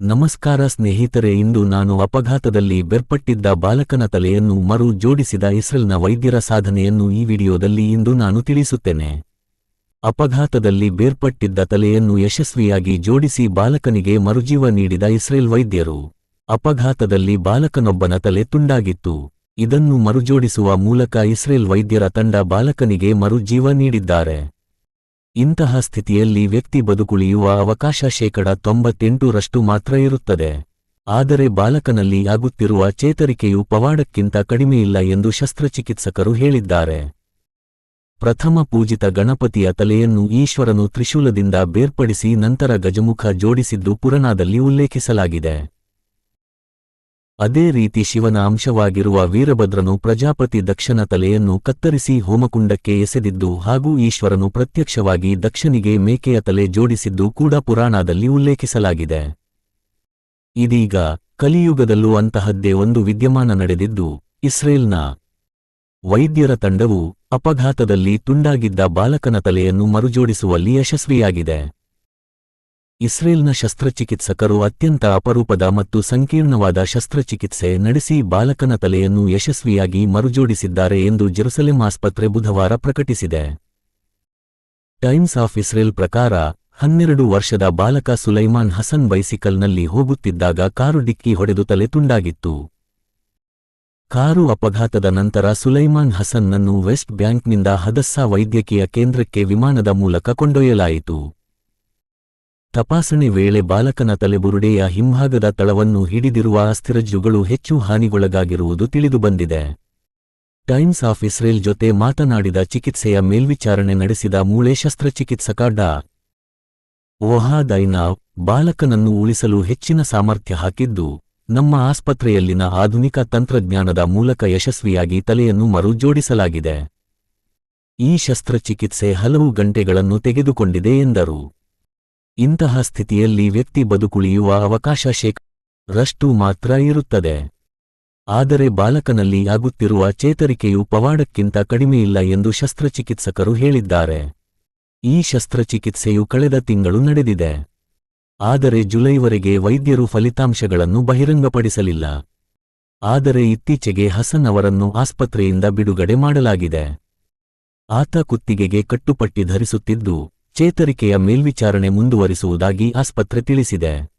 ನಮಸ್ಕಾರ ಸ್ನೇಹಿತರೆ, ಇಂದು ನಾನು ಅಪಘಾತದಲ್ಲಿ ಬೇರ್ಪಟ್ಟಿದ್ದ ಬಾಲಕನ ತಲೆಯನ್ನು ಮರು ಜೋಡಿಸಿದ ಇಸ್ರೇಲ್ನ ವೈದ್ಯರ ಸಾಧನೆಯನ್ನು ಈ ವಿಡಿಯೋದಲ್ಲಿ ಇಂದು ನಾನು ತಿಳಿಸುತ್ತೇನೆ. ಅಪಘಾತದಲ್ಲಿ ಬೇರ್ಪಟ್ಟಿದ್ದ ತಲೆಯನ್ನು ಯಶಸ್ವಿಯಾಗಿ ಜೋಡಿಸಿ ಬಾಲಕನಿಗೆ ಮರುಜೀವ ನೀಡಿದ ಇಸ್ರೇಲ್ ವೈದ್ಯರು. ಅಪಘಾತದಲ್ಲಿ ಬಾಲಕನೊಬ್ಬನ ತಲೆ ತುಂಡಾಗಿತ್ತು. ಇದನ್ನು ಮರುಜೋಡಿಸುವ ಮೂಲಕ ಇಸ್ರೇಲ್ ವೈದ್ಯರ ತಂಡ ಬಾಲಕನಿಗೆ ಮರುಜೀವ ನೀಡಿದ್ದಾರೆ. ಇಂತಹ ಸ್ಥಿತಿಯಲ್ಲಿ ವ್ಯಕ್ತಿ ಬದುಕುಳಿಯುವ ಅವಕಾಶ ಶೇಕಡ ತೊಂಬತ್ತೆಂಟರಷ್ಟು ಮಾತ್ರ ಇರುತ್ತದೆ. ಆದರೆ ಬಾಲಕನಲ್ಲಿ ಆಗುತ್ತಿರುವ ಚೇತರಿಕೆಯು ಪವಾಡಕ್ಕಿಂತ ಕಡಿಮೆಯಿಲ್ಲ ಎಂದು ಶಸ್ತ್ರಚಿಕಿತ್ಸಕರು ಹೇಳಿದ್ದಾರೆ. ಪ್ರಥಮ ಪೂಜಿತ ಗಣಪತಿಯ ತಲೆಯನ್ನು ಈಶ್ವರನು ತ್ರಿಶೂಲದಿಂದ ಬೇರ್ಪಡಿಸಿ ನಂತರ ಗಜಮುಖ ಜೋಡಿಸಿದ್ದು ಪುರಾಣದಲ್ಲಿ ಉಲ್ಲೇಖಿಸಲಾಗಿದೆ. ಅದೇ ರೀತಿ ಶಿವನ ಅಂಶವಾಗಿರುವ ವೀರಭದ್ರನು ಪ್ರಜಾಪತಿ ದಕ್ಷನ ತಲೆಯನ್ನು ಕತ್ತರಿಸಿ ಹೋಮಕುಂಡಕ್ಕೆ ಎಸೆದಿದ್ದು ಹಾಗೂ ಈಶ್ವರನು ಪ್ರತ್ಯಕ್ಷವಾಗಿ ದಕ್ಷನಿಗೆ ಮೇಕೆಯ ತಲೆ ಜೋಡಿಸಿದ್ದು ಕೂಡ ಪುರಾಣದಲ್ಲಿ ಉಲ್ಲೇಖಿಸಲಾಗಿದೆ. ಇದೀಗ ಕಲಿಯುಗದಲ್ಲೂ ಅಂತಹದ್ದೇ ಒಂದು ವಿದ್ಯಮಾನ ನಡೆದಿದ್ದು, ಇಸ್ರೇಲ್ನ ವೈದ್ಯರ ತಂಡವು ಅಪಘಾತದಲ್ಲಿ ತುಂಡಾಗಿದ್ದ ಬಾಲಕನ ತಲೆಯನ್ನು ಮರುಜೋಡಿಸುವಲ್ಲಿ ಯಶಸ್ವಿಯಾಗಿದೆ. ಇಸ್ರೇಲ್ನ ಶಸ್ತ್ರಚಿಕಿತ್ಸಕರು ಅತ್ಯಂತ ಅಪರೂಪದ ಮತ್ತು ಸಂಕೀರ್ಣವಾದ ಶಸ್ತ್ರಚಿಕಿತ್ಸೆ ನಡೆಸಿ ಬಾಲಕನ ತಲೆಯನ್ನು ಯಶಸ್ವಿಯಾಗಿ ಮರುಜೋಡಿಸಿದ್ದಾರೆ ಎಂದು ಜೆರುಸಲೆಂ ಆಸ್ಪತ್ರೆ ಬುಧವಾರ ಪ್ರಕಟಿಸಿದೆ. ಟೈಮ್ಸ್ ಆಫ್ ಇಸ್ರೇಲ್ ಪ್ರಕಾರ, ಹನ್ನೆರಡು ವರ್ಷದ ಬಾಲಕ ಸುಲೈಮಾನ್ ಹಸನ್ ಬೈಸಿಕಲ್ನಲ್ಲಿ ಹೋಗುತ್ತಿದ್ದಾಗ ಕಾರು ಡಿಕ್ಕಿ ಹೊಡೆದು ತಲೆ ತುಂಡಾಗಿತ್ತು. ಕಾರು ಅಪಘಾತದ ನಂತರ ಸುಲೈಮಾನ್ ಹಸನ್ನನ್ನು ವೆಸ್ಟ್ ಬ್ಯಾಂಕ್ನಿಂದ ಹದಸ್ಸಾ ವೈದ್ಯಕೀಯ ಕೇಂದ್ರಕ್ಕೆ ವಿಮಾನದ ಮೂಲಕ ಕೊಂಡೊಯ್ಯಲಾಯಿತು. ತಪಾಸಣೆ ವೇಳೆ ಬಾಲಕನ ತಲೆಬುರುಡೆಯ ಹಿಂಭಾಗದ ತಳವನ್ನು ಹಿಡಿದಿರುವ ಅಸ್ಥಿರಜ್ಜುಗಳು ಹೆಚ್ಚು ಹಾನಿಗೊಳಗಾಗಿರುವುದು ತಿಳಿದುಬಂದಿದೆ. ಟೈಮ್ಸ್ ಆಫ್ ಇಸ್ರೇಲ್ ಜೊತೆ ಮಾತನಾಡಿದ ಚಿಕಿತ್ಸೆಯ ಮೇಲ್ವಿಚಾರಣೆ ನಡೆಸಿದ ಮೂಳೆ ಶಸ್ತ್ರಚಿಕಿತ್ಸಕ ಡಾ. ಓಹಾ ದೈನಾವ್ ಬಾಲಕನನ್ನು ಉಳಿಸಲು ಹೆಚ್ಚಿನ ಸಾಮರ್ಥ್ಯ ಹಾಕಿದ್ದು, ನಮ್ಮ ಆಸ್ಪತ್ರೆಯಲ್ಲಿನ ಆಧುನಿಕ ತಂತ್ರಜ್ಞಾನದ ಮೂಲಕ ಯಶಸ್ವಿಯಾಗಿ ತಲೆಯನ್ನು ಮರು ಜೋಡಿಸಲಾಗಿದೆ ಈ ಶಸ್ತ್ರಚಿಕಿತ್ಸೆ ಹಲವು ಗಂಟೆಗಳನ್ನು ತೆಗೆದುಕೊಂಡಿದೆ ಎಂದರು. ಇಂತಹ ಸ್ಥಿತಿಯಲ್ಲಿ ವ್ಯಕ್ತಿ ಬದುಕುಳಿಯುವ ಅವಕಾಶ ಶೇಕ ರಷ್ಟು ಮಾತ್ರ ಇರುತ್ತದೆ. ಆದರೆ ಬಾಲಕನಲ್ಲಿ ಆಗುತ್ತಿರುವ ಚೇತರಿಕೆಯು ಪವಾಡಕ್ಕಿಂತ ಕಡಿಮೆಯಿಲ್ಲ ಎಂದು ಶಸ್ತ್ರಚಿಕಿತ್ಸಕರು ಹೇಳಿದ್ದಾರೆ. ಈ ಶಸ್ತ್ರಚಿಕಿತ್ಸೆಯು ಕಳೆದ ತಿಂಗಳು ನಡೆದಿದೆ. ಆದರೆ ಜುಲೈವರೆಗೆ ವೈದ್ಯರು ಫಲಿತಾಂಶಗಳನ್ನು ಬಹಿರಂಗಪಡಿಸಲಿಲ್ಲ. ಆದರೆ ಇತ್ತೀಚೆಗೆ ಹಸನ್ ಅವರನ್ನು ಆಸ್ಪತ್ರೆಯಿಂದ ಬಿಡುಗಡೆ ಮಾಡಲಾಗಿದೆ. ಆತ ಕುತ್ತಿಗೆಗೆ ಕಟ್ಟುಪಟ್ಟಿ ಧರಿಸುತ್ತಿದ್ದು ಚೇತರಿಕೆಯ ಮೇಲ್ವಿಚಾರಣೆ ಮುಂದುವರಿಸುವುದಾಗಿ ಆಸ್ಪತ್ರೆ ತಿಳಿಸಿದೆ.